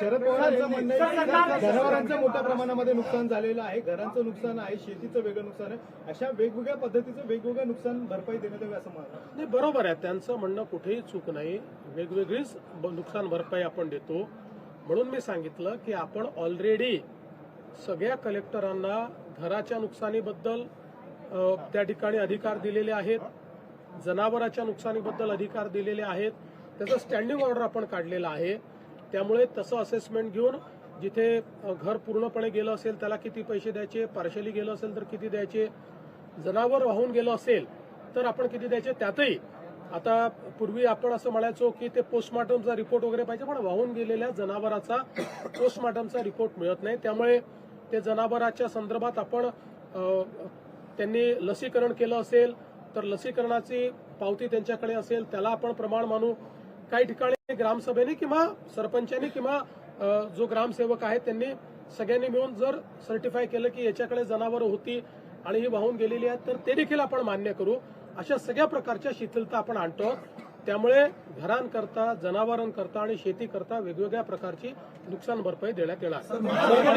शरद पवारांचं म्हणणं आहे जनावरांचं मोठ्या प्रमाणामध्ये नुकसान झालेलं आहे घरांचं नुकसान आहे शेतीचं वेगळं नुकसान आहे. अशा वेगवेगळ्या पद्धतीचं वेगवेगळं नुकसान भरपाई देण्यात यावी असं म्हणतात नाही बरोबर आहे. त्यांचं म्हणणं कुठेही चूक नाही. वेगवेगळीच नुकसान भरपाई आपण देतो. म्हणून मी सांगितलं की आपण ऑलरेडी सगळ्या कलेक्टरांना घराच्या नुकसानीबद्दल त्या ठिकाणी अधिकार दिलेले आहेत. जनावराच्या नुकसानीबद्दल अधिकार दिलेले आहेत. त्याचं स्टँडिंग ऑर्डर आपण काढलेलं आहे. त्यामुळे तसं असेसमेंट घेऊन जिथे घर पूर्णपणे गेलं असेल त्याला किती पैसे द्यायचे पार्शली गेलं असेल तर किती द्यायचे जनावर वाहून गेलं असेल तर आपण किती द्यायचे त्यातही. आता पूर्वी आपण असं म्हणायचो की ते पोस्टमॉर्टमचा रिपोर्ट वगैरे पाहिजे पण वाहून गेलेल्या जनावराचा पोस्टमॉर्टमचा रिपोर्ट मिळत नाही. त्यामुळे ते जनावराच्या संदर्भात आपण त्यांनी लसीकरण केलं असेल तर लसीकरणाची पावती त्यांच्याकडे असेल त्याला आपण प्रमाण मानू. काही ठिकाणी ग्रामसभेने किंवा सरपंचांनी किंवा जो ग्रामसेवक आहे त्यांनी सगळ्यांनी मिळून जर सर्टिफाय केलं की याच्याकडे जनावरं होती आणि ही वाहून गेलेली आहेत तर ते देखील आपण मान्य करू. अशा सगळ्या प्रकारच्या शिथिलता आपण आणतो. त्यामुळे घरांकरता जनावरांकरता आणि शेतीकरता वेगवेगळ्या प्रकारची नुकसान भरपाई देण्यात येणार.